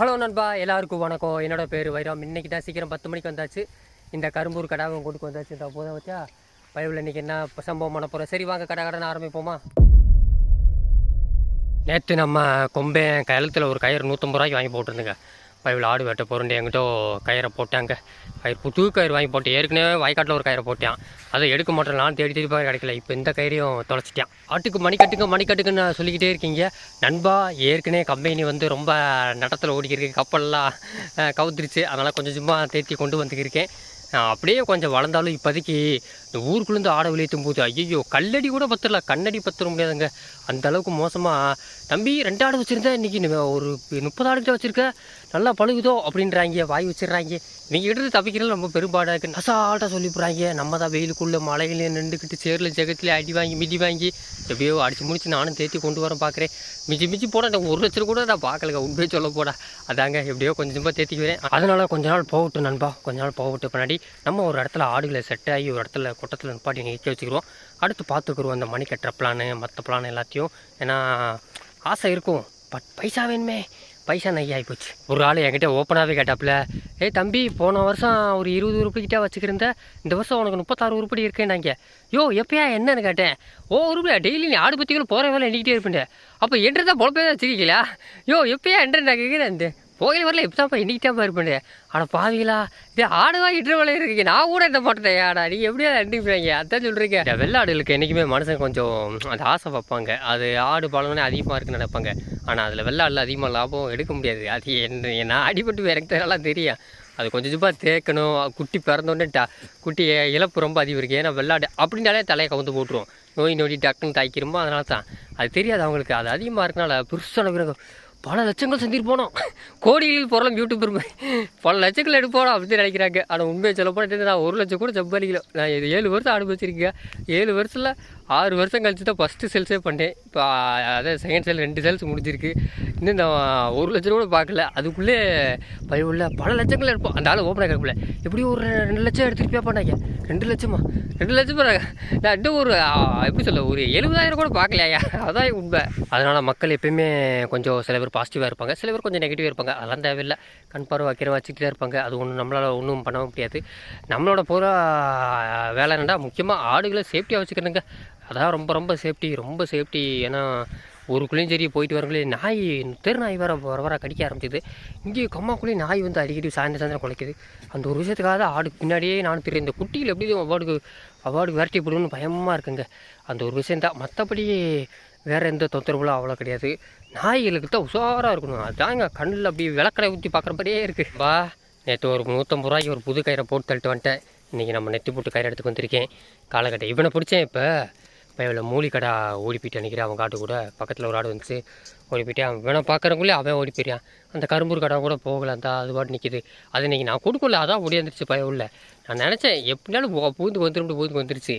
Hello நண்பா எல்லாருக்கும் வணக்கம். என்னோட பேர் வைரம். இன்றைக்கி தான் சீக்கிரம் பத்து மணிக்கு வந்தாச்சு. இந்த கரும்பூர் கடாவை கொண்டு வந்தாச்சு. இந்த போதை வச்சா பயவில் இன்றைக்கி என்ன சம்பவம் பண்ண போகிறோம் சரி வாங்க கடை கடன் ஆரம்பிப்போமா? நேற்று நம்ம கொம்பே கழுத்தில் ஒரு கயிறு நூற்றம்பது ரூபாய்க்கு வாங்கி போட்டிருந்தேங்க. பயவில் ஆடு வெட்ட போகிறேன் என்கிட்ட கயிறை போட்டாங்க. கயிறு புது கயிறு வாங்கி போட்டேன் ஏற்கனவே வாய்க்காட்டில் ஒரு கயிறை போட்டான். அதை எடுக்க மாட்டேன் நான் தேடி தேடி கிடைக்கல. இப்போ இந்த கயிறையும் தொலைச்சிட்டேன். ஆட்டுக்கு மணிக்கட்டுக்கு மணிக்கட்டுக்குன்னு சொல்லிக்கிட்டே இருக்கீங்க. நண்பா ஏற்கனவே கம்பெனி வந்து ரொம்ப நடத்தில் ஓடிக்கிருக்கு. கப்பல்லாம் கவுத்துருச்சு. அதனால் கொஞ்சம் சும்மா தேத்தி கொண்டு வந்துக்கிருக்கேன். அப்படியே கொஞ்சம் வளர்ந்தாலும் இப்போதைக்கு இந்த ஊருக்குள்ளேருந்து ஆடை விளையத்தும் போது ஐயோ கல்லடி கூட பத்திரல கண்ணடி பத்திர முடியாதுங்க. அந்த அளவுக்கு மோசமாக தம்பி ரெண்டு ஆடு வச்சுருந்தேன் இன்றைக்கி ஒரு முப்பது ஆடுகிட்ட வச்சுருக்க? நல்லா பழுகுதோ அப்படின்றாங்க வாய் வச்சிடுறாங்க. இவங்க கிட்ட தப்பிக்கிறது ரொம்ப பெரும்பாடாக இருக்குது நசால்ட்டாக சொல்லி நம்ம தான் வெயிலுக்குள்ளே மழையிலேயே நின்றுக்கிட்டு சேரில் ஜெகத்தில் அடி வாங்கி மிதி வாங்கி எப்படியோ அடிச்சு முடிச்சு நானும் தேத்தி கொண்டு வரேன் பார்க்குறேன் மிஞ்சி மிஞ்சி போட ஒரு லட்சம் கூட நான் பார்க்கலங்க உண்மையை சொல்ல போட. அதாங்க எப்படியோ கொஞ்சம் கொஞ்சமாக தேத்திக்குவேன் அதனால் கொஞ்ச நாள் போகட்டும் நண்பா கொஞ்ச நாள் போகட்டும். பின்னாடி நம்ம ஒரு இடத்துல ஆடுகளை செட் ஆகி ஒரு இடத்துல கொட்டத்தில் நிப்பாட்டி நிற்க வச்சுக்கிறோம். அடுத்து பார்த்துக்குருவோம் அந்த மணி கட்டுற பிளானு மற்ற பிளான் எல்லாத்தையும். ஏன்னா ஆசை இருக்கும். பட் பைசா வேணுமே. பைசா நையா ஆகிப்போச்சு. ஒரு ஆள் என்கிட்ட ஓப்பனாகவே கேட்டாப்புல ஏய் தம்பி போன வருஷம் ஒரு இருபது உருப்படிக்கிட்டே வச்சுக்கிருந்த இந்த வருஷம் உனக்கு முப்பத்தாறு உருப்படி இருக்கேன்னாங்க. யோ எப்பயா என்னன்னு கேட்டேன். ஓ உருப்படியா? டெய்லி நீ ஆடு பற்றிகளும் போகிற வேலை எண்ணிக்கிட்டே இருப்பேன் அப்போ என்றதான் பொழப்பே வச்சுருக்கீங்களா யோ எப்பயா என்ற நான் கேட்குறேன் இந்த? போகையில் வரல இப்போ தான்ப்பா தான் இருப்பேன். அட பாவிங்களா இது ஆடு வாங்கிட்டு இருக்கீங்க. நான் கூட இந்த போட்டேன் ஆடா. நீ எப்படியா அண்டிப்பீங்க அதான் சொல்கிறீங்க இந்த வெள்ளாடுகளுக்கு என்றைக்குமே மனுஷன் கொஞ்சம் அந்த ஆசை வைப்பாங்க. அது ஆடு பழம்னே அதிகமாக இருக்குன்னு நினைப்பாங்க. ஆனால் அதில் வெள்ளாடில் அதிகமாக லாபம் எடுக்க முடியாது. அது என்ன நான் அடிபட்டு எனக்கு தெரியலாம் தெரியும். அது கொஞ்சம் கொஞ்சமாக தேக்கணும் குட்டி பிறந்தோடனே டா குட்டி இழப்பு ரொம்ப அதிகம் இருக்குது ஏன்னா வெள்ளாடு அப்படின்னாலே தலையை கவுந்து போட்டுரும். நோய் நொடி டக்குன்னு தாய்க்கிறோமோ அதனால தான் அது தெரியாது அவங்களுக்கு. அது அதிகமாக இருக்கனால புருஷன பிறகு பல லட்சங்கள் செஞ்சுட்டு கோடிகளில் போகிறோம் யூடியூபர் மாதிரி பல லட்சங்கள் எடுப்போம் அப்படின்னு நினைக்கிறாங்க. ஆனால் உண்மையை சொல்ல போனால் நான் ஒரு லட்சம் கூட சம்பாதிக்கல. நான் இது ஏழு வருஷம் அனுபவிச்சிருக்கேன். ஏழு வருஷத்தில் ஆறு வருஷம் கழிச்சு தான் ஃபஸ்ட்டு சேல்ஸே பண்ணேன். இப்போ அதான் செகண்ட் சேல் ரெண்டு சேல்ஸ் முடிஞ்சிருக்கு. இன்னும் இந்த ஒரு லட்சம் கூட பார்க்கல. அதுக்குள்ளே பயவுள்ள பல லட்சங்கள் இருப்போம் அந்த ஆள் ஓப்பனாக கேட்கல எப்படியும் ஒரு ரெண்டு லட்சம் எடுத்துகிட்டு பே பண்ணாங்க? ரெண்டு லட்சமா? ரெண்டு லட்சம் நான் இன்னும் ஒரு எப்படி சொல்ல ஒரு எழுபதாயிரம் கூட பார்க்கலையா? அதான் உண்மை. அதனால் மக்கள் எப்பயுமே கொஞ்சம் சில பேர் பாசிட்டிவாக இருப்பாங்க. சில பேர் கொஞ்சம் நெகட்டிவாக இருப்பாங்க. அதெல்லாம் தேவையில்லை. கண் பார்வை வைக்கிற வச்சுட்டு தான் இருப்பாங்க. அது ஒன்றும் நம்மளால் ஒன்றும் பண்ண முடியாது. நம்மளோட பூரா வேலை என்னடா முக்கியமாக ஆடுகளை சேஃப்டியாக வச்சுக்கணுங்க. அதான் ரொம்ப ரொம்ப சேஃப்டி ரொம்ப சேஃப்டி ஏன்னா ஊருக்குள்ளேயும் சரி போயிட்டு வரங்களே நாய் தெரு நாய் வர வர வர கடிக்க ஆரம்பிச்சிது. இங்கேயும் கம்மாக்குள்ளேயும் நாய் வந்து அடிக்கடி சாயந்தரம் சாயந்தரம் குலைக்குது. அந்த ஒரு விஷயத்துக்காக தான் ஆடுக்கு பின்னாடியே நானும் தெரியும் இந்த குட்டியில் எப்படி அவார்டுக்கு அவார்டு விரட்டி போடுன்னு பயமாக இருக்குங்க. அந்த ஒரு விஷயந்தான் மற்றபடி வேறு எந்த தொந்தரவுலாம் அவ்வளோ கிடையாது. நாய்களுக்கு தான் உஷாராக இருக்கணும். அதாங்க கண்ணில் அப்படியே விளக்கடை ஊற்றி பார்க்குறபடியே இருக்குது வா நேற்று ஒரு நூற்றம்பது ரூபாய்க்கு ஒரு புது கயிறை போட்டு தள்ளிட்டு வந்துட்டேன். இன்றைக்கி நம்ம நெத்தி போட்டு கயிறு எடுத்துக்கு வந்திருக்கேன். காலக்கட்டை இவனை பிடிச்சேன் இப்போ. இப்போ இவ்வளோ மூலி கடை ஓடி போயிட்டு நினைக்கிறேன் அவன் காட்டு கூட. பக்கத்தில் ஒரு ஆடு வந்துச்சு. ஓடி போயிட்டு அவன் இவனை பார்க்குறவங்களே அவன் ஓடி போயிறான் அந்த கரும்பூர் கடை கூட போகல. அந்த அது பாட்டு நிற்கிது அது இன்றைக்கி நான் கொடுக்கல. அதான் ஓடியாந்துருச்சு பயம் உள்ள. நான் நினச்சேன் எப்படினாலும் பூந்து வந்துடும் பூந்து வந்துருச்சு.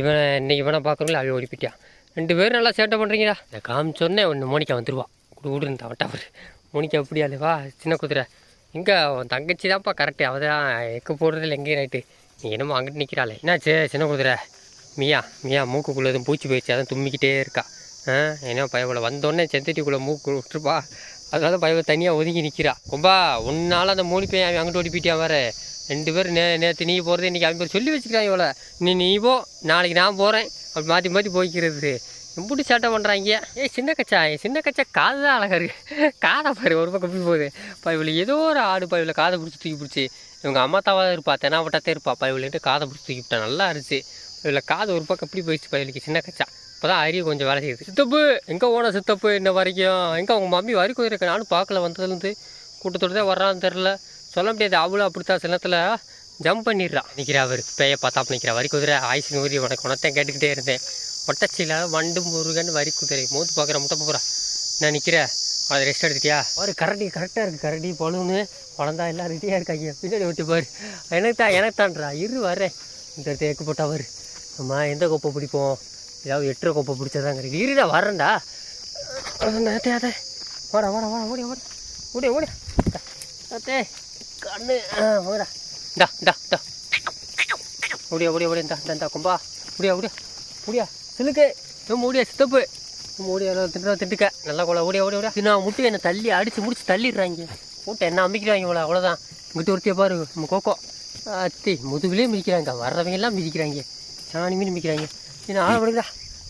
இவன் இன்னைக்கு இவனை பார்க்குறவங்களே அவன் ஓடி போயிட்டான் ரெண்டு பேரும் நல்லா சேட்டை பண்ணுறீங்களா இந்த காமிச்சோன்னே ஒன்று மோனிக்கா வந்துடுவா குடு குடுன்னு தவட்டா அவர். மோனிக்கா எப்படியா வா சின்ன குதிரை. இங்கே உன் தங்கச்சி தான்ப்பா கரெக்டு அவள் தான் எக்கு போடுறதில்ல எங்கேயும் ரைட்டு நீ என்னமோ அங்கிட்டு நிற்கிறாளே என்னாச்சு சின்ன குதிரை? மியா மியா மூக்குக்குள்ளே எதுவும் பூச்சி போயிடுச்சு அதான் தும்மிக்கிட்டே இருக்கா. ஆ என்ன பயப்பட வந்தோடனே செந்தட்டிக்குள்ளே மூக்கு விட்டுருப்பா. அதனால பயப்பட தனியாக ஒதுங்கி நிற்கிறா கொம்பா உன்னால அந்த மூணு பையன் அவன் அங்கிட்டு ஓடி போயிட்டியா வேறு ரெண்டு பேர் நே நேற்று நீ போகிறது இன்றைக்கி அவன் பேர் சொல்லி வச்சுக்கிறான் இவ்வளோ நீ நீ போ நாளைக்கு நான் போகிறேன் அப்படி மாற்றி மாற்றி போய்க்கிறது. எப்படி சேட்டை பண்ணுறாங்க ஏய் சின்ன கச்சா என் சின்ன கச்சா காது தான் அழகாக இருக்குது காதை பாரு ஒரு பக்கம் இப்படி போகுது. பயவில் ஏதோ ஒரு ஆடு பயவில் காதை பிடிச்சி தூக்கி பிடிச்சி. இவங்க அம்மா தாவாக இருப்பா தெனாவட்டாத்தே இருப்பா. பயவில்ட்டு காதை பிடிச்சி தூக்கி விட்டா நல்லா இருந்துச்சு. இதில் காது ஒரு பக்கம் இப்படி போயிடுச்சு பயலுக்கு சின்ன கச்சா. இப்போ தான் அரிய கொஞ்சம் வேலை செய்யுது. சித்தப்பு எங்கே ஓன சித்தப்பு இன்ன வரைக்கும்? எங்கே அவங்க மம்மி வரி போயிருக்க நானும் பார்க்கல வந்ததுலேருந்து. கூட்டத்தோடு தான் வர்றான்னு தெரில சொல்ல முடியாது அவளும் அப்படித்தான். சில நேரத்தில் ஜம்ப் பண்ணிடுறான் நிற்கிறா அவர் பேயை பார்த்தா நிற்கிறா வரி குதிரை ஆயுசு நூறி உனக்கு உனத்தான் கேட்டுக்கிட்டே இருந்தேன். ஒட்டச்சியில் வண்டு முருகன் வரி குதிரை. மூத்து பார்க்குற முட்டை போகிறா நான் நிற்கிறேன் அதை ரெஸ்ட் எடுத்துட்டியா? ஒரு கரடி கரெக்டாக இருக்குது கரடி பழுன்னு வளர்ந்தா எல்லாம் ரெடியாக இருக்காங்க. பின்னாடி ஓட்டி பாரு. எனக்கு தான் எனக்கு தான்றா இரு வரேன். இந்த இடத்த போட்டா வரு அம்மா எந்த கொப்பை பிடிப்போம்? ஏதாவது எட்டுற கொப்பை பிடிச்சதாங்க இருக்கு இருடா வரேன்டா நேத்தே அதே வாடா வாடா வாடா ஓடியா ஓடி. ஓடி தே அத்தே கண்ணு. ஓடா டா டா டா ஓடியா ஓடியா ஓடியா இந்தா இந்தா கொம்பா. ஓடியா ஓடியா. ஓடியா சிலுக்கு. நம்ம ஓடியா சித்தப்பு. நம்ம ஓடியா திட்டுறா திட்டுக்க நல்லா கொள்ள ஓடியா ஓடியா ஓடியா. நான் முட்டி என்னை தள்ளி அடிச்சு முடிச்சு தள்ளிடுறாங்க. போட்டு என்ன அமைக்கிறாங்க இவ்வளோ அவ்வளோதான் இங்கிட்ட ஒருத்திய பாரு நம்ம கோக்கோ. அத்தி முதுகுலேயே மிதிக்கிறாங்க. வர்றவங்க எல்லாம் மிதிக்கிறாங்க. நான் மீன் மிதிக்கிறாங்க என்ன ஆளை விடுங்கடா.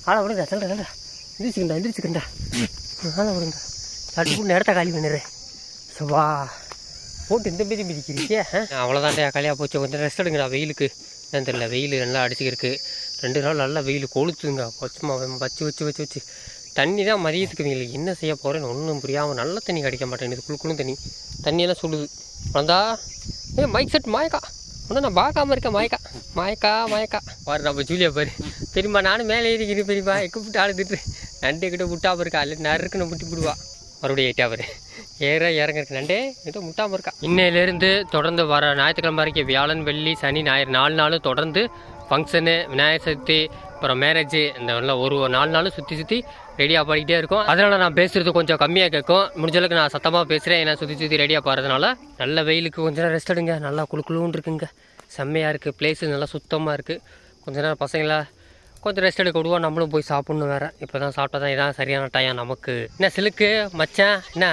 ஆளை விடுங்க சொல்கிறேன் சொல்கிறேன் எந்திரிச்சுக்கண்டா எந்திரிச்சுக்கண்டா. ஆளை விடுங்க தட்டு கூட இடத்த காலி பண்ணிடுறேன். சவா. போட்டு இந்த மீதி மிதிக்கிறீங்க அவ்வளோதான்டா காலியாக போச்சு. கொஞ்சம் ரெஸ்ட் எடுங்கடா வெயிலுக்கு. என்னன்னு தெரியல வெயில் நல்லா அடிச்சுக்கிருக்கு. ரெண்டு நாள் நல்லா வெயில் கொளுத்துங்க சும்மா வச்சு வச்சு வச்சு வச்சு. தண்ணி தான் மதியத்துக்கு இவங்களுக்கு என்ன செய்ய போகிறேன்னு ஒன்றும் புரியாமல் நல்ல தண்ணி கிடைக்க மாட்டேங்குது குளுக்குன்னு தண்ணி. தண்ணியெல்லாம் சுடுது. வந்தா. ஏ மைக் செட் மாயக்கா ஒன்றும் நான் பார்க்காம இருக்கேன் மயக்கா. மயக்கா மயக்கா. பாரு நம்ம ஜூலியா பாரு. பெரியம்மா நானும் மேலே ஏறிக்கிறேன் பெரியம்மா எக்கு விட்டு ஆளுதுட்டு நண்டு கிட்ட முட்டாம இருக்கா? இல்லை நறுக்குன்னு விட்டு விடுவா மறுபடியும் ஏட்டா பாரு. ஏற இறங்க இருக்கு நண்டே ஏதோ முட்டாம இருக்கா? இன்னையிலேருந்து தொடர்ந்து வர ஞாயிற்றுக்கிழமை வரைக்கும் வியாழன் வெள்ளி சனி ஞாயிறு நாலு நாளும் தொடர்ந்து ஃபங்க்ஷனு விநாயகர் சதுர்த்தி அப்புறம் மேரேஜ் இந்த எல்லாம் ஒரு ஒரு நாலு நாளும் சுற்றி சுற்றி ரெடியாக பாடிக்கிட்டே இருக்கும். அதனால் நான் பேசுகிறது கொஞ்சம் கம்மியாக கேட்கும். முடிஞ்சளவுக்கு நான் சத்தமாக பேசுகிறேன் ஏன்னா சுற்றி சுற்றி ரெடியாக போகிறதுனால நல்ல வெயிலுக்கு கொஞ்ச நேரம் ரெஸ்ட் எடுங்க. நல்லா குளு குளுன்னு இருக்குங்க. செம்மையாக இருக்குது பிளேஸு நல்லா சுத்தமாக இருக்குது கொஞ்ச நேரம் பசங்களா கொஞ்சம் ரெஸ்ட் எடுக்க விடுவோம். நம்மளும் போய் சாப்பிட்ணும் வேறு. இப்போ தான் சாப்பிட்டா தான் இதான் சரியான டைம் நமக்கு. என்ன சிலுக்கு மச்சான்? என்ன?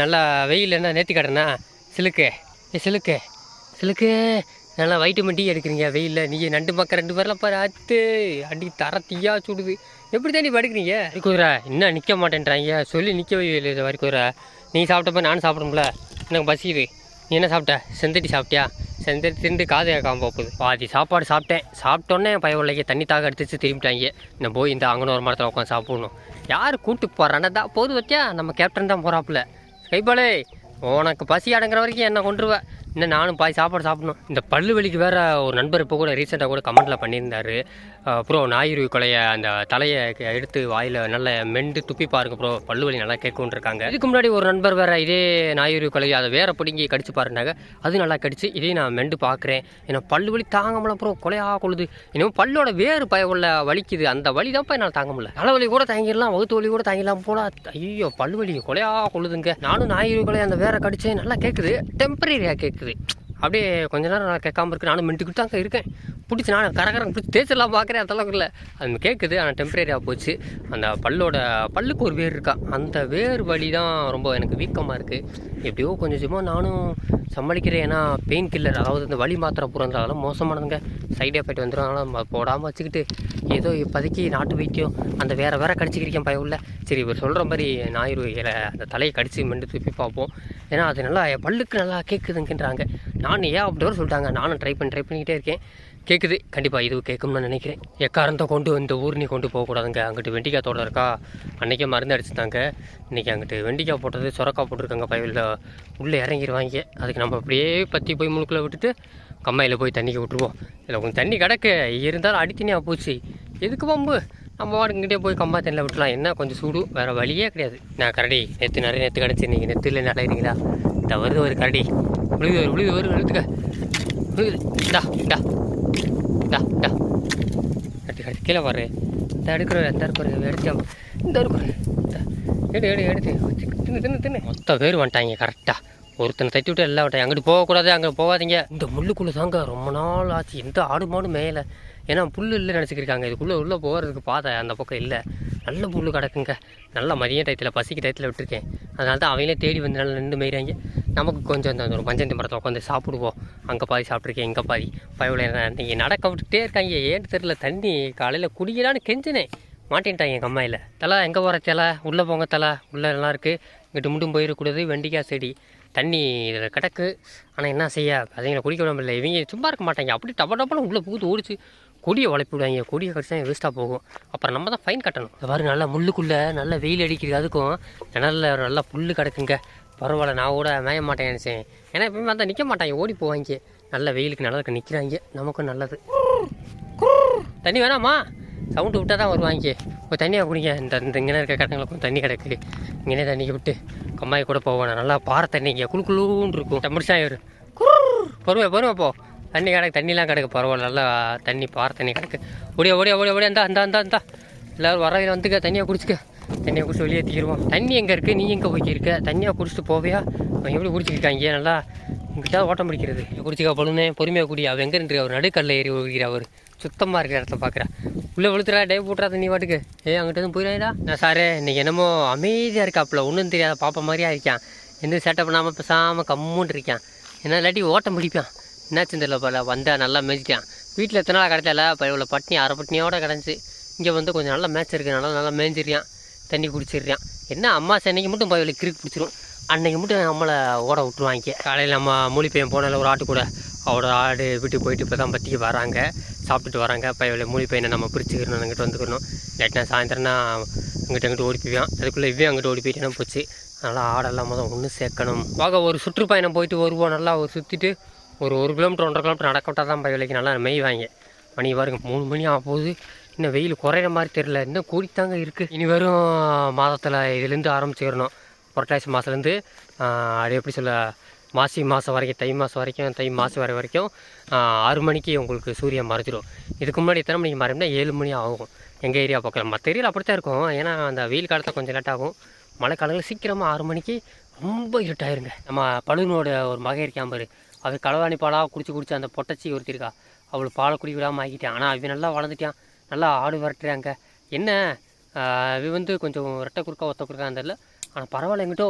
நல்லா வெயில் என்ன? நேர்த்தி கடனா சிலுக்கு. ஏ சிலுக்கு. சிலுக்கு. நல்லா வைட்டமின் டி எடுக்கிறீங்க. வெயிலில். நீங்கள் நண்டு மக்கள் ரெண்டு பேர்லாம் பாரு. அத்து. அடி தர தீயா சுடுது. எப்படி தான் நீ படுக்கிறீங்க? வரிக்குதிரா இன்னும் நிற்க மாட்டேன்றாங்க. சொல்லி நிற்க வை வரிக்குதிரா நீ சாப்பிட்டப்ப நானும் சாப்பிடும்ல எனக்கு பசிக்குது நீ என்ன சாப்பிட்ட? செந்தட்டி சாப்பிட்டியா? செந்தட்டி திண்டு காது கேட்காம போகுது. பாதி சாப்பாடு சாப்பிட்டேன். சாப்பிட்டோன்னே பயவில்லைங்க தண்ணி தாக எடுத்துச்சு திரும்பிட்டாங்க. நான் போய் இந்த அங்கன ஒரு மரத்தில் உட்காந்து சாப்பிடணும். யார் கூப்பிட்டு போகிறான் தான். போது பற்றியா நம்ம கேப்டன் தான் போகிறாப்புல கைபாலே உனக்கு பசி அடங்குற வரைக்கும் என்ன கொண்டுருவ இன்னும் நானும் பாய் சாப்பாடு சாப்பிடணும். இந்த பல்லு வலிக்கு வேற ஒரு நண்பர் இப்போ கூட ரீசெண்டாக கூட கமெண்ட்டில் பண்ணியிருந்தாரு. ப்ரோ ஞாயிறு கொலையை அந்த தலையை எடுத்து வாயில் நல்ல மெண்டு துப்பி பாருங்க ப்ரோ பல்லு வலி நல்லா கேட்கும்னு இருக்காங்க. இதுக்கு முன்னாடி ஒரு நண்பர் வேறு இதே ஞாயிறு கொலையை அதை வேற பிடுங்கி கடிச்சு பாருனாங்க அது நல்லா கடிச்சு இதே நான் மெண்டு பார்க்குறேன் ஏன்னா பல்லு வலி தாங்க முடியல ப்ரோ கொலையாக கொள்ளுது. இன்னும் பல்லோட வேறு பய உள்ள வலிக்குது. அந்த வலி தான் என்னால் தாங்க முடியல. தலைவலி கூட தாங்கிடலாம் வகுத்து வலி கூட தாங்கிடலாம் போல. ஐயோ பல்லு வலி கொலையாக கொள்ளுதுங்க. நானும் ஞாயிறு கொலையை அந்த வேற கடிச்சேன். நல்லா கேட்குது டெம்பரரியாக கேட்குது அப்படியே கொஞ்ச நேரம் நான் கேட்காம இருக்கு. நானும் மின்ட்டுக்கிட்டு தான் இருக்கேன். பிடிச்சி நான் கரகரம் பிடிச்சி தேய்ச்சலாம் பார்க்குறேன் அதெல்லாம் இல்லை. அது கேட்குது ஆனால் டெம்பரரியாக போச்சு. அந்த பல்லோட பல்லுக்கு ஒரு வேர் இருக்கா? அந்த வேர் வலி தான் ரொம்ப எனக்கு வீக்கமாக இருக்குது எப்படியோ கொஞ்சம் கொஞ்சமாக நானும் சமாளிக்கிறேன். ஏன்னா பெயின் கில்லர் அதாவது இந்த வழி மாத்திரை போகிறது அதெல்லாம் மோசமானதுங்க. சைடு எஃபெக்ட் வந்துடும் அதனால் போடாமல் வச்சுக்கிட்டு ஏதோ இப்போதைக்கு நாட்டு வைத்தியம் அந்த வேற வேற கடிச்சிக்கிறேன் பயம் இல்லை. சரி இவர் சொல்கிற மாதிரி ஞாயிறு இலை அந்த தலையை கடிச்சு மெண்டு தூப்பி பார்ப்போம். ஏன்னா அது நல்லா பல்லுக்கு நல்லா கேட்குதுங்கன்றாங்க நான் ஏன் அப்படி வர சொல்லிட்டாங்க? நானும் ட்ரை பண்ணி ட்ரை பண்ணிக்கிட்டே இருக்கேன். கேட்குது கண்டிப்பாக இது கேட்கும்னு நான் நினைக்கிறேன். எக்காரத்தை கொண்டு இந்த ஊர் நீ கொண்டு போகக்கூடாதுங்க? அங்கிட்டு வெண்டிக்காய் தோட்டம் இருக்கா? அன்றைக்கே மருந்து அடிச்சுட்டாங்க. இன்றைக்கி அங்கிட்டு வெண்டிக்காய் போட்டது சுரக்காய் போட்டிருக்காங்க பயிலில் உள்ளே இறங்கிடுவாங்க அதுக்கு நம்ம அப்படியே பற்றி போய் முழுக்கில் விட்டுட்டு கம்மாயில் போய் தண்ணிக்கு விட்டுருவோம். இல்லை கொஞ்சம் தண்ணி கிடக்கு. இருந்தாலும் அடித்தனியாக போச்சு. எதுக்கு பம்பு நம்ம வாடகைக்கிட்டே போய் கம்பா தண்ணியில் விட்டுலாம். என்ன கொஞ்சம் சூடு? வேறு வழியே கிடையாது. நான் கரடி? நேற்று நிறைய நேற்று கிடச்சி நீங்கள் நெத்தில் நிலையிறீங்களா இந்த வருது ஒரு கரடி. விழுது ஒரு விழுது ஒரு விழுதுக்க விழுது இந்தா இந்தா. இந்தா கீழே வர்ற இந்த எடுக்கிற இந்த இருக்கிற எடுத்து இந்த இருக்கிற எடு எடு எடுத்து. வச்சு தின்னு தின்னு தின்னு. மொத்த பேர் வந்துட்டாங்க கரெக்டாக ஒருத்தனை தட்டி விட்டு எல்லாம் விட்டாங்க அங்கிட்டு போகக்கூடாது அங்கே போகாதீங்க. இந்த முள்ளுக்குள்ளே தாங்க ரொம்ப நாள் ஆச்சு. எந்த ஆடு மாடு மேலே? ஏன்னா புல் இல்லை நினச்சிக்கிருக்காங்க. இதுக்குள்ளே உள்ளே போகிறதுக்கு பாதை அந்த பக்கம் இல்லை. நல்ல புல் கிடக்குங்க. நல்லா மதியம் டயத்தில் பசிக்கு டயத்தில் விட்டுருக்கேன். அதனால தான் அவங்களே தேடி வந்து நல்லா நின்று மயிறாங்க. நமக்கு கொஞ்சம் இந்த ஒரு பஞ்சந்தி மரத்தை உட்காந்து சாப்பிடுவோம். அங்கே பாதி சாப்பிட்ருக்கேன் இங்கே பாதி. பயவில் நீங்கள் நடக்க விட்டுட்டே இருக்காங்க. ஏன்னு தெரில தண்ணி காலையில் குடிக்கலான்னு கெஞ்சினேன். மாட்டேன்ட்டாங்க எங்கள் அம்மாயில். தலை எங்கே போகிற தலை? உள்ளே போங்க தலை. உள்ளே எல்லாம் இருக்குது இங்கிட்டு முண்டும் போயிடக்கூடாது வெண்டிக்காய் செடி. தண்ணி இதில் கிடக்கு. ஆனால் என்ன செய்ய? அதுங்களை குடிக்க விடாமல இவங்க சும்மா இருக்க மாட்டாங்க. அப்படி டப்ப டப்பன்னு உள்ளே புகுத்து ஓடிச்சு. கொடியை உழைப்பி விடுவாங்க கொடியை கடிச்சா வேஸ்ட்டாக போகும். அப்புறம் நம்ம தான் ஃபைன் கட்டணும். இந்த பாரு நல்லா முள்ளுக்குள்ளே நல்லா வெயில் அடிக்கிறது அதுக்கும் நிழல்ல நல்லா புல் கிடக்குங்க. பரவாயில்ல நான் கூட மேய மாட்டேன் நினச்சேன். ஏன்னா எப்பவுமே வந்தால் நிற்க மாட்டாங்க. ஓடி போவாங்க. நல்ல வெயிலுக்கு நிழலுக்கு நிற்கிறாங்க நமக்கும் நல்லது. தண்ணி வேணாமா? சவுண்டு விட்டால் தான் வருவாங்க. இப்போ தண்ணியாக குடிங்க. இந்த இந்த இங்கே இருக்க கடங்களை கொஞ்சம் தண்ணி கிடக்கு. இங்கே தண்ணிக்கு விட்டு கம்மாய் கூட போவேன் நல்லா பாறை தண்ணிங்க. குளு குளுன்னு இருக்கும். டம்பிடிச்சா வரும். பொறுமை பொறுமை போ. தண்ணி கிடக்கு தண்ணிலாம் கிடக்கு பரவாயில்ல நல்லா தண்ணி பாறை தண்ணி கிடக்கு ஓடியா ஓடியா ஓடியா ஓடியா இந்தா இந்தா இந்தா இந்தா. எல்லோரும் வரவையில் வந்துக்க தண்ணியாக குடிச்சுக்க. தண்ணியை குடிச்சு வெளியே தீருவோம் தண்ணி எங்கே இருக்குது நீ எங்கே போய்க்கிருக்க தண்ணியாக குடிச்சிட்டு போவியா? அவன் எப்படி குடிச்சிருக்காங்க நல்லா இங்கிட்ட ஓட்டம் பிடிக்கிறது. குடிச்சிக்கா பொழுனே பொறுமையாக குடி. அவன் எங்கே நின்று அவர் நடுக்கல்ல ஏறி ஓடுகிற அவர். சுத்தமாக இருக்கிற இடத்த பார்க்குறா உள்ளே விழுத்துறா டே போட்டுறா தண்ணி பாட்டுக்கு. ஏ அங்கிட்ட எதுவும் போயிடாதா நான் சாரே இன்னைக்கு என்னமோ அமைதியாக இருக்காப்புல. ஒன்றும் தெரியாத பாப்பா மாதிரியா இருக்கான். எந்த சேட்டை பண்ணாமல் பேசாமல் கம்முன்ட்டு இருக்கான். என்ன இல்லாட்டி ஓட்டம் பிடிப்பான். என்னாச்சு தெரியல போல? வந்தால் நல்லா மேய்ச்சிட்டான். வீட்டில் எத்தனை நாள் கிடைச்சல இப்போ இவ்வளோ பட்னி அரை பட்னியோட கிடந்துச்சு. இங்கே வந்து கொஞ்சம் நல்லா மேய்ச்சி இருக்கு. நல்லா நல்லா மேய்ஞ்சிருக்கான் தண்ணி குடிச்சிடுறான். என்ன அம்மா சென்னைக்கு மட்டும் போய் கிறுக்கு பிடிச்சிரும். அன்னைக்கு மட்டும் நம்மளை ஓட விட்டுருவாங்க. காலையில் நம்ம மூலிப்பையன் போனால ஒரு ஆட்டு கூட. அவரோட ஆடு வீட்டுக்கு போயிட்டு இப்போ தான் பற்றிக்கு வராங்க. சாப்பிட்டுட்டு வராங்க. இப்போ இவ்வளோ மூலிப்பையனை நம்ம பிரிச்சுக்கணும் அங்கிட்டு வந்துக்கணும். இல்லாட்டினா சாயந்தரம்னா அங்கிட்ட அங்கிட்ட ஓடி போய்வான் அதுக்குள்ளே இவ்வே அங்கிட்டு ஓடி போயிட்டேன்னா போச்சு. அதனால் ஆடெல்லாம் மொதல் ஒன்று சேர்க்கணும். வாங்க ஒரு சுற்றுப்பயணம் போயிட்டு வருவோம். நல்லா ஒரு சுற்றிட்டு ஒரு ஒரு கிலோமீட்டர் ஒன்றரை கிலோமீட்டர் நடக்க விட்டா தான் விலைக்கு நல்லா மேய்வாங்க மணி பாருங்க மூணு மணி ஆக போகுது இன்னும் வெயில் குறையிற மாதிரி தெரில இன்னும் கூடித்தாங்க இருக்குது இனி வரும் மாதத்தில் இதுலேருந்து ஆரம்பிச்சிடணும். புரட்டாசி மாதத்துலேருந்து அது எப்படி சொல்ல மாசி மாதம் வரைக்கும் தை மாதம் வரைக்கும் தை மாதம் வரை வரைக்கும் ஆறு மணிக்கு உங்களுக்கு சூரியன் மறைஞ்சிரும். இதுக்கு முன்னாடி எத்தனை மணிக்கு மறையும்னா ஏழு மணி ஆகும். எங்கள் ஏரியா பக்கம். மற்ற ஏரியாவில் அப்படி தான் இருக்கும். ஏன்னா அந்த வெயில் காலத்தில் கொஞ்சம் லேட் ஆகும். மழை காலங்களில் சீக்கிரமாக ஆறு மணிக்கு ரொம்ப இருட்டாயிருங்க. நம்ம பழுனோட ஒரு மகை இருக்கான் பாரு களவாணி பாலாக குடிச்சு குடிச்சு அந்த பொட்டச்சி ஒருத்திருக்கா. அவள் பாலை குடி விடாமல் ஆக்கிட்டான். ஆனால் அவன் நல்லா வளர்ந்துட்டான். நல்லா ஆடு விரட்டுறாங்க. என்ன? இவன் வந்து கொஞ்சம் ரெட்டை குறுக்கா ஒத்த குறுக்கான்னு தெரியல. ஆனால் பரவாயில்ல எங்கிட்டோ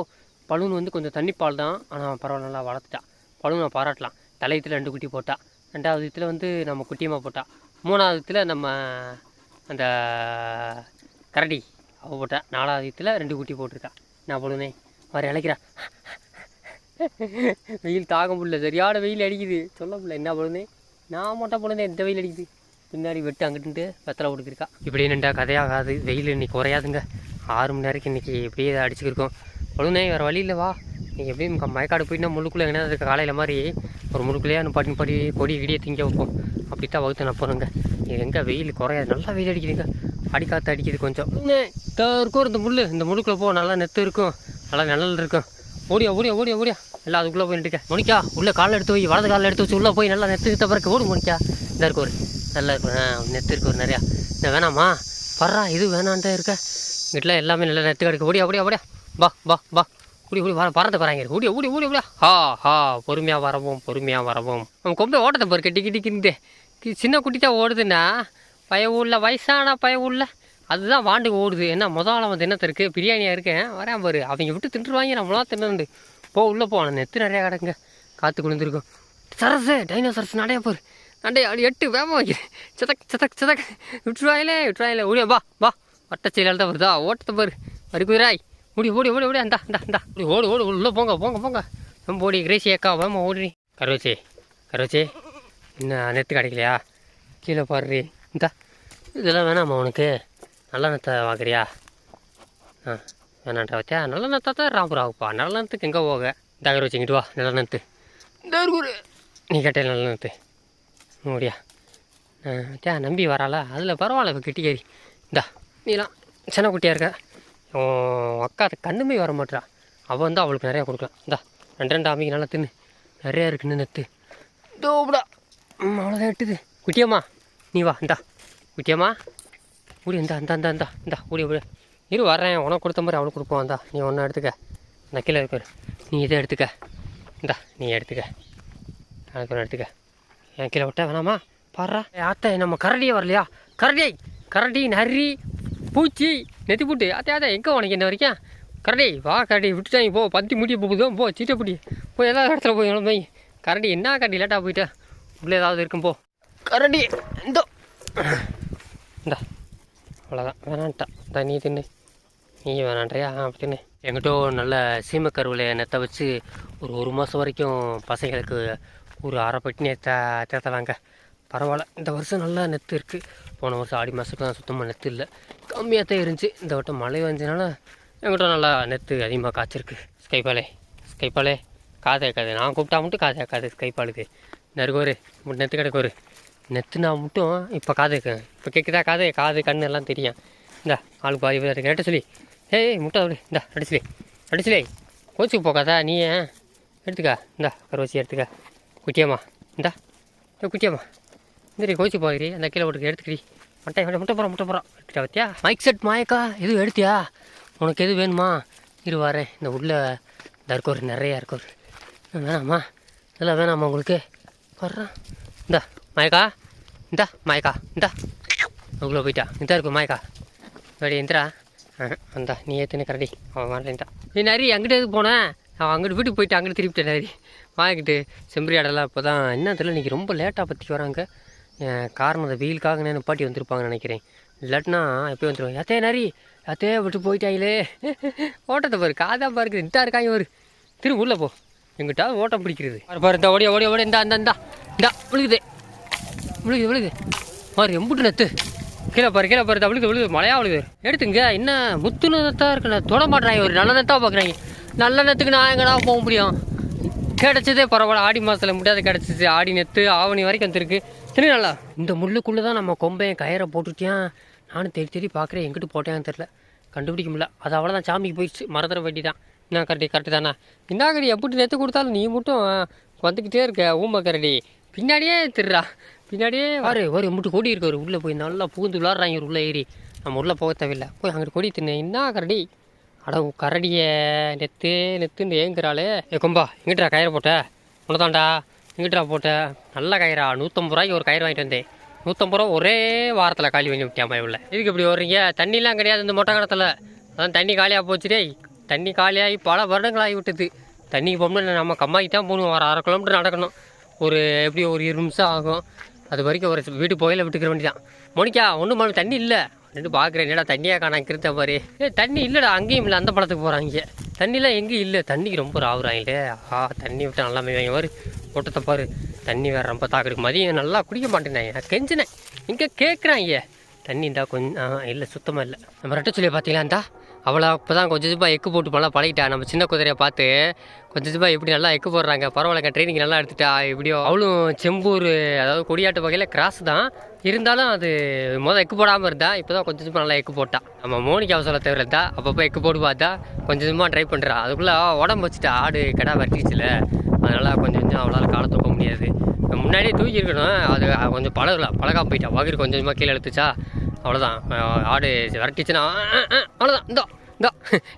பலூன் வந்து கொஞ்சம் தண்ணி பால் தான். ஆனால் பரவாயில்ல நல்லா வளர்த்துட்டான். பலூனை பாராட்டலாம். தலையத்தில் ரெண்டு குட்டி போட்டா. ரெண்டாவது இதில் வந்து நம்ம குட்டியமாக போட்டா. மூணாவது இதில் நம்ம அந்த கரடி அவ போட்டா. நாலாவது இதில் ரெண்டு குட்டி போட்டிருக்கா. நான் பழுனே வர இழைக்கிறா. வெயில் தாக்க முடியல. சரியான வெயில் அடிக்குது. சொல்ல முடியல. என்ன பண்ணுதே? நான் மட்டும் பண்ணுதே. எந்த வெயில் அடிக்குது. பின்னாடி வெட்டு அங்கிட்டு வெத்தலை கொடுத்துருக்கா இப்படி நின்றா கதையாகாது. வெயில் இன்னைக்கு குறையாதுங்க. ஆறு மணி நேரத்துக்கு இன்றைக்கி இப்படியே அடிச்சுக்கிருக்கோம். பொழுதுனே வேறு வழி இல்லைவா நீங்கள் எப்படியும் மயக்காடு போயிட்டா முழுக்குள்ளே எங்கன்னா இருக்க காலையில் மாதிரி ஒரு முழுக்குள்ளேயே பாட்டி பாடி கொடி கிடியே திங்க வைப்போம். அப்படி தான் வகுத்து நப்பணுங்க இது எங்கே வெயில் குறையாது. நல்லா வெயில் அடிக்குதுங்க. அடிக்காத்து அடிக்குது கொஞ்சம். இருக்கும். இந்த முள் இந்த முழுக்குள்ளே போ. நல்லா நெத்து இருக்கும். நல்லா நிழல் இருக்கும். ஓடியா ஓடியா ஓடியா ஓடியா. எல்லாம் அதுக்குள்ளே போய் நின்றுக்க. மோனிக்கா உள்ளே காலில் எடுத்து போய் வலது காலில் எடுத்து வச்சு உள்ளே போய் நல்லா நெத்துக்கிட்ட பிறகு ஓடு மோனிக்கா இந்த இருக்கு ஒரு நல்லா இருக்கும் ஆ நெத்து இருக்கு ஒரு நிறையா. இந்த வேணாமா? வர்றா இது வேணான்ட்டு இருக்க. வீட்டில் எல்லாமே நல்லா நெத்து கிடக்கு. ஓடியா ஓடியா ஓடியா. வா பா பா ஓடி ஓடி வர பறந்து வராங்க ஓடி ஓடி ஓடி ஓடியா. ஹா ஹா. பொறுமையாக வரவும் பொறுமையாக வரவும். நம்ம கொம்பை ஓட்டத்தை பாரு. கட்டி கிட்டிக்கிட்டு சின்ன குட்டி தான் ஓடுதுன்னா பய ஊரில் வயசான பய ஊரில். அதுதான் வாண்டுக்கு ஓடுது. என்ன முதல்ல வந்து என்னத்த இருக்குது பிரியாணியாக இருக்கேன். வரேன் பாரு. அவங்க விட்டு தின்றுவாங்க நம்மளாம் தின்னு போ உள்ளே போ. ஆனால் நெத்து நிறையா கிடக்குங்க. காற்று குளிர்ந்துருக்கும். சரசு டைனோசரஸ் நடைய பாரு. நடைய அப்படி எட்டு வேகமாக வைக்கிறேன். சிதக் சிதக் சிதக். விட்டுருவாயிலே விட்டுருவாயிலே ஓடியா வா வா. வட்டச்செயலால் தான் வருதா? ஓட்டத்தை பாரு. வரி குதிராய். ஓடி ஓடி ஓடி ஓடி. அந்தா அந்தா அந்தா ஓடி ஓடு ஓடு. உள்ளே போங்க போங்க போங்க. ரொம்ப ஓடி கிரேசி ஏக்கா வேமா ஓடி கரோச்சி கரோச்சி இன்னும் நெத்து கிடைக்கலையா? கீழே பாடுறி இந்தா. இதெல்லாம் வேணாமா உனக்கு? நல்ல நெத்தை வாங்குறியா? ஆ வேணாண்டா வச்சா நல்ல நெத்தா தான் ராம்புராவுப்பா நல்ல நெத்துக்கு எங்கே போக? தகர வச்சுக்கிட்டு வா நல்ல இந்த ஒரு நீ கேட்டே நல்ல நெத்து ஓடியா வச்சா நம்பி வராளா? அதில் பரவாயில்ல இப்போ கிட்டிக்கேரி இந்தா நீலாம் சின்ன குட்டியாக இருக்க அக்கா அது கண்ணுமே வர மாட்டா அவள் வந்து அவளுக்கு நிறையா கொடுக்கலாம். இந்தா ரெண்டு ரெண்டு அம்மிக்கு நல்லா தின்னு. நிறையா இருக்குன்னு நெத்து. தோபடா அவ்வளோதான் எட்டுது. குட்டியம்மா நீ வா இந்தா. குட்டியம்மா. ஓடி இந்தா இந்தா இந்தா இந்தா இந்தா ஓடி ஓடி இரு வரேன் உனக்கு கொடுத்த மாதிரி அவனுக்கு கொடுப்போம். இந்தா நீ ஒன்றா எடுத்துக்க. இந்த கீழே இருக்காரு நீ இதை எடுத்துக்க. இந்தா நீ எடுத்துக்க. எனக்கு ஒன்று எடுத்துக்க. என் கீழே விட்டா வேணாமா? பாடுறா. ஆத்த நம்ம கரடியே வரலையா? கரடி கரடி நரி பூச்சி நெத்தி பூட்டு. ஆத்தே ஆத்தா எங்கே உனக்கு என்ன வரைக்கும்? கரடி வா கரடி விட்டுட்டாங்க போ. பத்தி முடிய போகுதோ? போ சீட்டை பிடி. போய் எல்லா இடத்துல போய் போய் கரடி என்ன கரடி? லேட்டாக போயிட்டா. உள்ளே ஏதாவது இருக்கும் போ. கரடி இந்தோ. இந்தா. அவ்வளோதான் வேணான்ட்டான். இந்த நீ தின்னு. நீ வேணான்றியா? அப்படின்னு அப்படி தின்னு. எங்கிட்ட நல்ல சீமக்கருவில் நெத்த வச்சு ஒரு ஒரு மாதம் வரைக்கும் பசங்களுக்கு ஒரு அரை பட்டி நெத்த தேத்தலாங்க. பரவாயில்ல. இந்த வருஷம் நல்லா நெத்து இருக்குது போன வருஷம் ஆடி மாதத்துக்கு தான் சுத்தமாக நெத்து இல்லை. கம்மியாக தான் இருந்துச்சு. இந்த வட்டம் மழை வந்துனால எங்கிட்ட நல்லா நெத்து அதிகமாக காய்ச்சிருக்கு. ஸ்கைபாலே ஸ்கைபாலே காதை காது. நான் கூப்பிட்டா மட்டும் காதை காது. ஸ்கைபாலுக்கு நறுக்கோரு நெத்து கிடைக்கோரு நெத்துனா மட்டும் இப்போ காது இப்போ கேட்குதா காது? காது கண்ணு எல்லாம் தெரியும். இந்தா ஆளுக்கு பாதி பேர் கேட்ட சொல்லி. ஏய் முட்டை அப்படி இந்தா அடிச்சுலே அடிச்சுலே கோச்சுக்கு போகாதா நீ? எடுத்துக்கா. இந்தா கருவச்சி எடுத்துக்க. குட்டியம்மா இந்தா. ஏ குட்டியம்மா இந்த கோச்சி போகிறி. அந்த கீழே போட்டு எடுத்துக்கிறி. மட்டை முட்டை முட்டை போகிறோம் முட்டை போகிறோம் எடுத்துட்டா மைக் செட் மாயக்கா. எதுவும் எடுத்தியா? உனக்கு எது வேணுமா? இரு வரேன். இந்த உள்ள தர்கோர் இருக்கோர் நிறையா இருக்கோர் வேணாம்மா இதெல்லாம் வேணாம்மா உங்களுக்கு? வர்றான். இந்தா மாயக்கா. இந்தா மாயக்கா இந்தா. அவ்வளோ போயிட்டா. இந்த இருக்கும் மாயக்கா. வேடி இந்திரா அந்தா நீ ஏற்றுன்னு கரடி அவன் வரலேன்ட்டா நீ நரி எங்கிட்ட எதுக்கு போனேன் அவன் அங்கிட்டு வீட்டுக்கு போயிட்டு அங்கிட்டு திருப்பிட்டேன் நரி. வாங்கிட்டு செம்பரி ஆடெல்லாம் இப்போ தான் என்ன தெரியல இன்றைக்கி ரொம்ப லேட்டாக பற்றி வராங்க. காரணம் அந்த வெயிலுக்காக நான் பாட்டி வந்திருப்பாங்கன்னு நினைக்கிறேன். இல்லாட்டினா எப்போயும் வந்துடுவேன் அத்தே நரி அத்தே விட்டு போயிட்டாங்களே ஓட்டத்தை பாரு காதா பாருக்கு இந்தா இருக்காங்க ஒரு திரும்ப உள்ளே போ. எங்கிட்ட ஓட்டம் பிடிக்கிறது. பாரு பாரு இந்த ஓடிய ஓடிய ஓடிய இந்தா இந்தா இந்தா. இந்தா விழுகுது. விழுகுது விழுகுது. பாரு எம்புட்டு நத்து. கீழே பாரு கீழே பாரு விழுது விழுது மழையா விழுது எடுத்துங்க. என்ன முத்துன நத்தாக இருக்கு நான் தொட மாட்டேறாங்க ஒரு நல்ல நத்தாக பார்க்குறாங்க நல்ல நத்துக்கு நான் எங்கடா போக முடியும்? கிடச்சதே பரவாயில்ல. ஆடி மாதத்தில் முடியாத கிடச்சிச்சு ஆடி நெத்து ஆவணி வரைக்கும் வந்துருக்கு. திரு நல்லா. இந்த முள்ளுக்குள்ளே தான் நம்ம கொம்பையன் கயிறை போட்டுட்டியான் நானும் தேடி தேடி பார்க்குறேன் எங்கிட்டு போட்டேன்னு தெரில கண்டுபிடிக்க முடியல. அது அவ்வளோதான் சாமிக்கு போயிடுச்சு. மறந்துற வேண்டி தான் என்ன கரெக்டு கரெக்டு தானே? என்ன கடி எப்படி நெத்து கொடுத்தாலும் நீ மட்டும் வந்துக்கிட்டே இருக்க. ஊமை கரடி. பின்னாடியே திருடா. பின்னாடியே வாரு ஒரு முட்டு கொடி இருக்கு உள்ளே போய் நல்லா பூந்து விளாட்றாங்க இவர் உள்ளே ஏறி. நம்ம உள்ளே போக தேவையில்லை. போய் அங்கிட்டு கொடி தின்னு என்ன கரடி? அட உன் கரடியை நெத்து நெத்துன்னு ஏங்குறாளே. ஏ கொம்பா எங்கிட்டா கயிறு போட்ட. உனதாண்டா எங்கிட்டா போட்ட. நல்ல கயிறா நூற்றம்பது ரூபாய்க்கு ஒரு கயிறு வாங்கிட்டு வந்தேன். நூற்றம்பது ரூபா ஒரே வாரத்தில் காலி பண்ணி விட்டியா பயவில் இதுக்கு இப்படி வர்றீங்க தண்ணிலாம் கிடையாது இந்த மொட்டை காலத்தில். அதான் தண்ணி காலியாக போச்சுடே தண்ணி காலியாகி பல வருடங்கள் ஆகி விட்டது. தண்ணிக்கு போகணும்னா நம்ம கம்மாக்கி தான் போகணும். ஒரு அரை கிலோமீட்டர் நடக்கணும். ஒரு எப்படி ஒரு இரு நிமிஷம் ஆகும். அது வரைக்கும் ஒரு வீட்டு போயில விட்டுக்கிற வேண்டியதான் மோனிக்கா ஒன்றும் பண்ண தண்ணி இல்லை. ரெண்டு பார்க்குறேன் என்னடா தண்ணியாக காணாங்க கிருத்த பாரு. ஏ தண்ணி இல்லைடா அங்கேயும் இல்லை அந்த படத்துக்கு போகிறாங்க தண்ணிலாம் எங்கேயும் இல்லை. தண்ணிக்கு ரொம்ப ராவுறாங்களே. ஆ தண்ணி விட்டு நல்லா மேய்வாங்க மாதிரி ஓட்டத்தை பாரு. தண்ணி வேறு ரொம்ப தாக்குறதுக்கு மதியம் நல்லா குடிக்க மாட்டேனாங்க கெஞ்சினேன். இங்கே கேட்குறாங்க தண்ணி இருந்தால் கொஞ்சம் ஆ இல்லை சுத்தமாக இல்லை. நம்ம ரெட்டை சொல்லி பார்த்தீங்களா இந்தா? அவளை அப்போ தான் கொஞ்சம் கொஞ்சமாக எக்கு போட்டு நல்லா பழகிட்டா. நம்ம சின்ன குதிரையை பார்த்து கொஞ்சம் கொஞ்சமாக எப்படி நல்லா எக்கு போடுறாங்க. பரவாயில்லங்க ட்ரைனிங் நல்லா எடுத்துட்டா. எப்படியோ அவளும் செம்பூர் அதாவது கொடியாட்டு வகையில் கிராஸ் தான். இருந்தாலும் அது மொதல் எக்கு போடாமல் இருந்தா இப்போ தான் கொஞ்சம் கொஞ்சமாக நல்லா எக்கு போட்டா. நம்ம மோனிக்கு அவசரம் தவிர இருந்தா அப்பப்போ எக்கு போட்டு பார்த்தா கொஞ்சம் கொஞ்சமாக ட்ரை பண்ணுறா அதுக்குள்ளே உடம்பு வச்சுட்டு. ஆடு கடை வட்டிச்சுல அதனால் கொஞ்சம் கொஞ்சம் அவளால் காலை தூக்க முடியாது. முன்னாடியே தூக்கி இருக்கணும் அது கொஞ்சம் பழகலாம் பழகாமல் போயிட்டா. வகிர் கொஞ்சம் கொஞ்சமாக கீழே இழுத்துச்சா? அவ்வளோதான் ஆடு விரட்டிச்சுன்னா அவ்வளோதான் இந்தோ இந்தோ.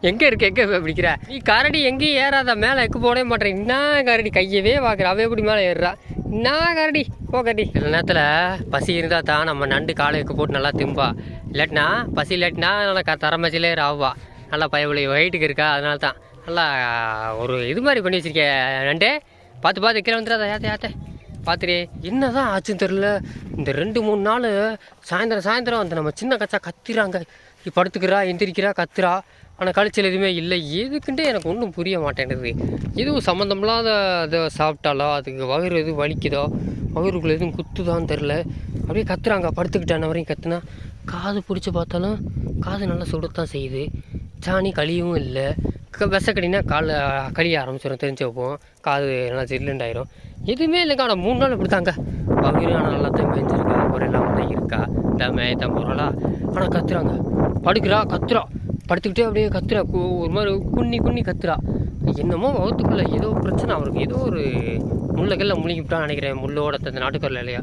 எங்கே இருக்கு எங்கே பிடிக்கிற? நீ கரடி எங்கேயும் ஏறாத மேலே எக்கு போடவே மாட்டேன். என்ன கரடி கையவே பார்க்குற அவ எப்படி மேலே ஏறுறா? என்ன கரடி போ கரடி. சில நேரத்தில் பசி இருந்தால் தான் நம்ம நண்டு காலை எக்கு போட்டு நல்லா திம்பா. இல்லாட்டினா பசி இல்லாட்டினா நல்லா க தரமச்சிலே ஆவா நல்லா பயவுளை வயிட்டுக்கு இருக்கா அதனால தான். நல்லா ஒரு இது மாதிரி பண்ணி வச்சிருக்கேன் நண்டே. பார்த்து பார்த்து கீழே வந்துடாதா யாத்தே யாத்தே பார்த்துரு என்னதான் ஆச்சுன்னு தெரில இந்த ரெண்டு மூணு நாள் சாயந்தரம் சாயந்தரம் அந்த நம்ம சின்ன கச்சா கத்துறாங்க. படுத்துக்கிறா எந்திரிக்கிறா கத்துறா. ஆனால் கழிச்சல் எதுவுமே இல்லை. எதுக்குன்ட்டு எனக்கு ஒன்றும் புரிய மாட்டேங்குது. எதுவும் சம்மந்தமில்லாத அதை சாப்பிட்டாலோ? அதுக்கு வயிறு எதுவும் வலிக்குதோ? வயிறுக்குள்ளே எதுவும் குத்துதான்னு தெரில அப்படியே கத்துறாங்க. படுத்துக்கிட்டான வரையும் கத்துனா காது பிடிச்சி பார்த்தாலும் காது நல்லா சுடத்தான் செய்யுது. சாணி கழியவும் இல்லை. க விசக்கடினா காலில் கழிய ஆரம்பிச்சிடும் தெரிஞ்சு வைப்போம். காது நல்லா ஜில்லுண்டாயிரும் எதுவுமே இல்லைங்க ஆனால் மூணு நாள் இப்படி தாங்க பகிரும் ஆனால் நல்லா தான் மேய்ஞ்சிருக்கா ஒரு இல்லாமல் தான் இருக்கா தமே த போகிறாளா ஆனால் கத்துறாங்க. படுக்கிறா கத்துறா. படுத்துக்கிட்டே அப்படியே கத்துறா. ஒரு மாதிரி குன்னி குன்னி கத்துறா. என்னமோ வகுத்துக்குள்ள ஏதோ பிரச்சனை அவருக்கு. ஏதோ ஒரு முள்ளைகளில் முழுங்கிவிட்டான்னு நினைக்கிறேன் முள்ளோட அந்த நாட்டுக்கரில் இல்லையா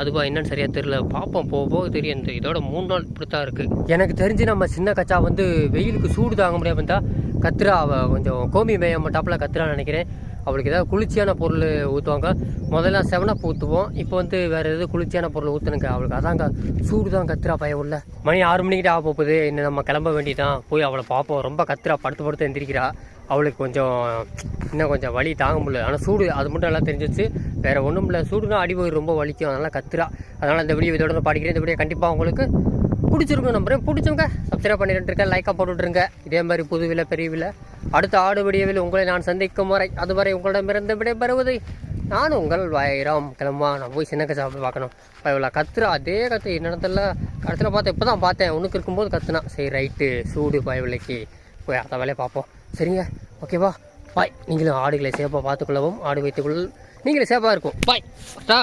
அதுவா என்னன்னு சரியாக தெரியல. பார்ப்போம் போக போக தெரியும். இந்த இதோட மூணு நாள் இப்படி தான் இருக்குது எனக்கு தெரிஞ்சு நம்ம சின்ன கச்சா வந்து வெயிலுக்கு சூடு தாங்க முடியாமல் இருந்தால் கத்திரா அவள் கொஞ்சம் கோமி மேய மாட்டாப்புல கத்துறான்னு நினைக்கிறேன். அவளுக்கு ஏதாவது குளிர்ச்சியான பொருள் ஊற்றுவாங்க முதல்ல செவனப் ஊற்றுவோம் இப்போ வந்து வேறு எதுவும் குளிர்ச்சியான பொருள் ஊற்றுனுங்க அவளுக்கு அதாங்க சூடு தான் கத்திரா பய உள்ள. மணி ஆறு மணிக்கிட்ட ஆக போகுது. இன்னும் நம்ம கிளம்ப வேண்டியதான் போய் அவளை பார்ப்போம் ரொம்ப கத்திரா படுத்து படுத்து எந்திரிக்கிறா. அவளுக்கு கொஞ்சம் இன்னும் கொஞ்சம் வலி தாங்க முடியல. ஆனால் சூடு அது மட்டும் நல்லா தெரிஞ்சிச்சு வேறு ஒன்றும் இல்லை. சூடுனா அடிவயிறு ரொம்ப வலிக்கும். அதனால் கத்துறா. அதனால் இந்த வீடியோ இதோட படிக்கிறேன். இந்த வீடியோ கண்டிப்பாக உங்களுக்கு பிடிச்சிருக்கும் நம்புறேன். பிடிச்சவங்க சப்ஸ்கிரைப் பண்ணிட்டு லைக்காக போட்டுட்ருங்க இதே மாதிரி புதுவில பெரியவில் அடுத்த ஆடு வீடியோவில் உங்களை நான் சந்திக்கும் வரை அதுவரை உங்களிடமிருந்து விடைபெறுவது நான் உங்கள் வைரம். கிளம்பா நான் போய் சின்ன சாப்பிட்டு பார்க்கணும். இவ்வளோ கத்துறா. அதே கத்து என்னிடத்துல கடத்தில் பார்த்தேன். இப்போ தான் பார்த்தேன். உனக்கு இருக்கும்போது கத்துனா. சரி ரைட்டு சூடு பயவிலைக்கு போய் அதை வேலையை பார்ப்போம். சரிங்க. ஓகேவா பாய் நீங்களும் ஆடுகளை சேஃபாக பார்த்துக்கொள்ளவும் ஆடு வைத்துக்கொள்ள நீங்களே சேஃபாக இருக்கும். பாய் டா